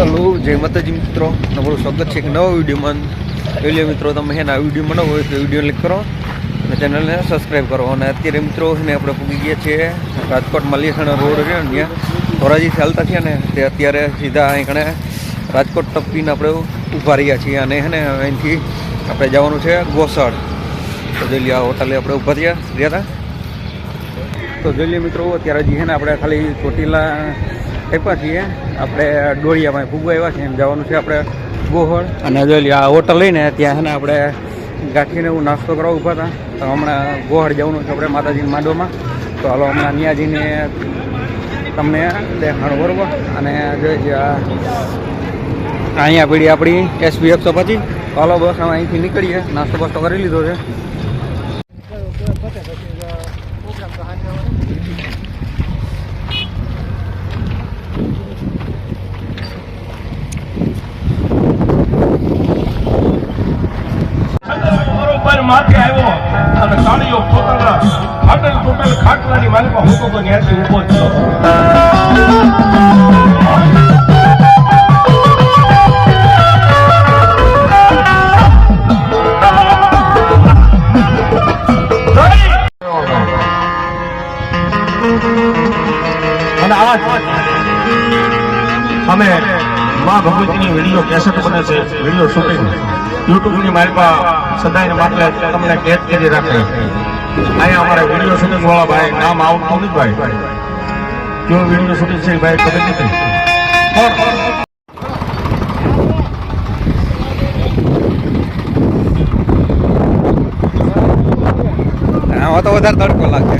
Hello, જય માતાજી મિત્રો. તમારું સ્વાગત છે એક નવા વિડીયોમાં. પહેલી મિત્રો, તમે એના વિડીયોમાં બનાવો હોય તો વીડિયો ક્લિક કરો અને ચેનલને સબસ્ક્રાઈબ કરો. અને અત્યારે મિત્રો ને આપણે પૂગી ગયા છીએ રાજકોટ મલિયાસણા રોડ છે ને ત્યાં. ચાલતા છે ને, તે અત્યારે સીધા અહીં રાજકોટ ટપકીને આપણે ઊભા રહ્યા છીએ. અને હે ને અહીંથી આપણે જવાનું છે ગોસડ તો જોઈ લ્યો હોટલે આપણે ઊભા થયા રહ્યા હતા. તો જોઈ લઈએ મિત્રો અત્યારે હજી છે ને આપણે ખાલી ચોટીલા આપ્યા છીએ આપણે ડોળિયામાં ફૂગવા આવ્યા છીએ એમ જવાનું છે આપણે ગોહળ અને જોઈ લઈએ આ હોટલ લઈને ત્યાં છે ને આપણે ગાંઠીને એવું નાસ્તો કરવા ઊભા હતા તો હમણાં ગોહળ જવાનું છે આપણે માતાજીના માંડવામાં તો હાલો હમણાં નિયાજીને તમને દેખાણ બરોબર અને જોઈ છે આ અહીંયા પીડી આપણી એસબી એકસો પચીસ હાલો બસ અમે અહીંથી નીકળીએ નાસ્તો બાસ્તો કરી લીધો છે માથે આવ્યો અને કાળીઓ પોતાના ખાટલ તૂટેલ ખાટલાની માલિકમાં હું તો ત્યાંથી ઊભો જ અમે માં ભગવતીની વીડિયો કેસેટ બને છે, વીડિયો શૂટિંગ યુટ્યુબની મારી પાસે સદાય માટે તમને કેદ કરી રાખે. અહીંયા અમારા વીડિયો શૂટિંગ વાળા ભાઈ, નામ આવતું નથી ભાઈ. કેવો વીડિયો શૂટિંગ છે ભાઈ ખબર નથી. તો વધારે તડકો લાગે.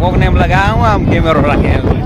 કોકને એમ લાગે હું આમ કેમેરો રાખે?